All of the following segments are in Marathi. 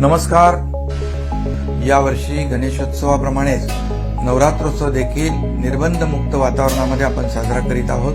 नमस्कार. यावर्षी गणेशोत्सवाप्रमाणेच नवरात्रोत्सव देखील निर्बंध मुक्त वातावरणामध्ये आपण साजरा करीत आहोत.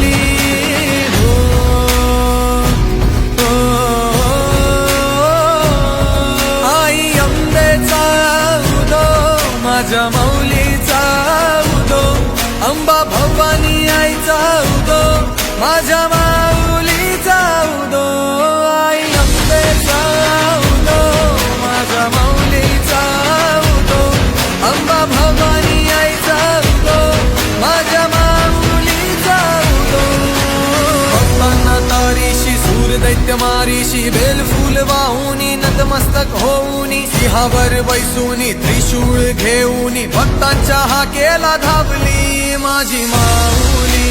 जाऊ आईचा माझ्या मा कुमारीशी मारीशी बेल फुल वाहुनी नतमस्तक होऊनी सिंहावर बैसूनी त्रिशूळ घेऊनी भक्तांच्या हा केला धावली माझी माऊली.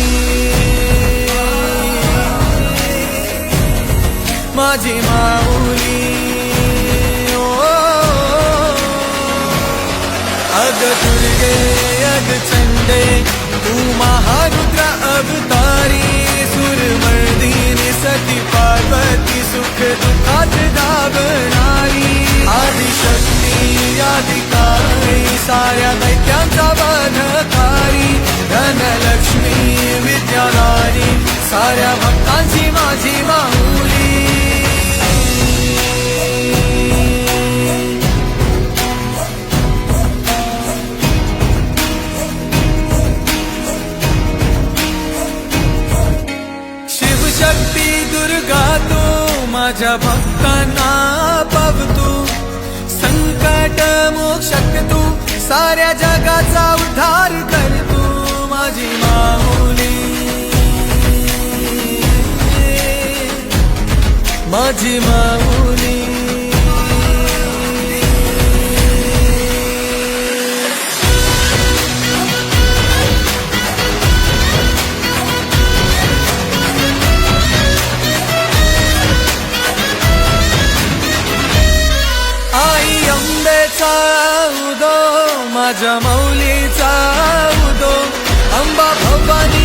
माझी माऊली. ओ, अग दुर्गे अग चंडे दाबणारी आदिशक्ती आदिकारी साऱ्या दैत्यांचा वधकारी धनलक्ष्मी विद्याधारी साऱ्या माझ्या भक्तांना पावतू. संकट मोक्षक तू साऱ्या जगाचा उद्धार कर तू माझी माऊली माझी माऊली माझ्या माऊलीचा उदो. अंबा भवानी